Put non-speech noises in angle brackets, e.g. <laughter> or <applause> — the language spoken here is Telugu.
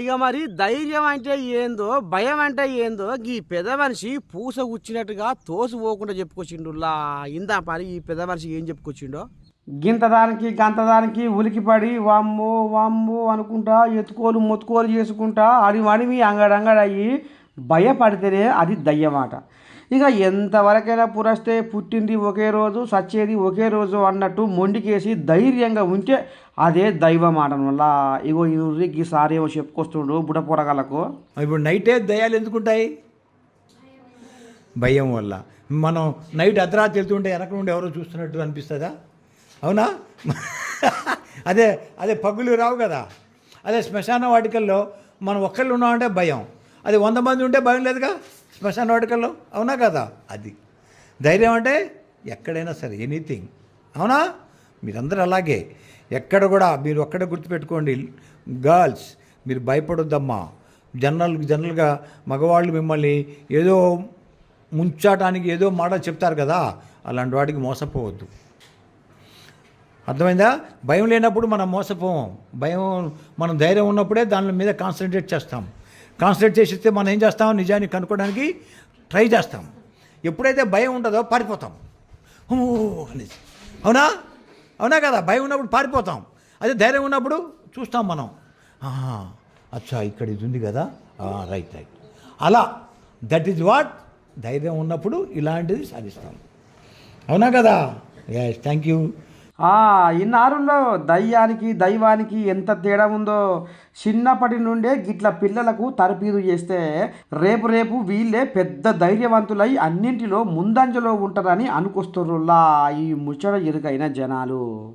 ఇక మరి ధైర్యం అంటే ఏందో భయం అంటే ఏందో ఈ పెద్ద మనిషి పూస కూర్చున్నట్టుగా తోసిపోకుండా చెప్పుకొచ్చిండులా ఇందా మరి ఈ పెద్ద మనిషి ఏం చెప్పుకొచ్చిండో? గింతదానికి గంతదానికి ఉలికిపడి వామ్మో వామ్మో అనుకుంటా ఎత్తుకోలు మొత్తుకోలు చేసుకుంటా అడివి అడివి అంగడంగడయ్యి భయపడితేనే అది దయ్యమాట. ఇక ఎంతవరకైనా పురస్తే పుట్టింది ఒకే రోజు సచ్చేది ఒకే రోజు అన్నట్టు మొండికేసి ధైర్యంగా ఉంటే అదే దైవం మాట వల్ల. ఇగో ఈ సారి ఏమో చెప్పుకొస్తుండు బుడ పొరగలకు ఇప్పుడు నైటే దయాలు ఎందుకుంటాయి? భయం వల్ల. మనం నైట్ అర్ధరాత్రి వెళ్తుంటే వెనక నుండి ఎవరో చూస్తున్నట్టు అనిపిస్తుందా? అవునా? <laughs> అదే అదే పగులు రావు కదా. అదే శ్మశాన వాటికల్లో మనం ఒక్కళ్ళు ఉన్నామంటే భయం. అది వంద మంది ఉంటే భయం లేదుగా? శ్మశాన వాటికల్లో? అవునా కదా? అది. ధైర్యం అంటే ఎక్కడైనా సరే ఎనీథింగ్. అవునా? మీరందరూ అలాగే. ఎక్కడ కూడా మీరు ఒక్కడే గుర్తుపెట్టుకోండి గర్ల్స్ మీరు భయపడొద్దమ్మా. జనరల్ జనరల్గా మగవాళ్ళు మిమ్మల్ని ఏదో ముంచాటానికి ఏదో మాట చెప్తారు కదా అలాంటి వాటికి మోసపోవద్దు. అర్థమైందా? భయం లేనప్పుడు మనం మోసపోం. భయం మనం ధైర్యం ఉన్నప్పుడే దాని మీద కాన్సన్ట్రేట్ చేస్తాం. కాన్సన్ట్రేట్ చేసిస్తే మనం ఏం చేస్తాం? నిజాన్ని కనుక్కోవడానికి ట్రై చేస్తాం. ఎప్పుడైతే భయం ఉంటుందో పారిపోతాం. అనేసి. అవునా? అవునా కదా? భయం ఉన్నప్పుడు పారిపోతాం. అదే ధైర్యం ఉన్నప్పుడు చూస్తాం మనం. అచ్చా ఇక్కడ ఇది ఉంది కదా? Right right. అలా. దట్ ఈజ్ వాట్ ధైర్యం ఉన్నప్పుడు ఇలాంటిది సాధిస్తాం. అవునా కదా? ఎస్ థ్యాంక్ యూ ఇన్నారుల్లో దయ్యానికి దైవానికి ఎంత తేడా ఉందో చిన్నప్పటి నుండే గిట్ల పిల్లలకు తరపీదు చేస్తే రేపు రేపు వీళ్ళే పెద్ద ధైర్యవంతులై అన్నింటిలో ముందంజలో ఉంటారని అనుకొస్తుర్రులా ఈ ముచ్చట ఇరుకైన జనాలు.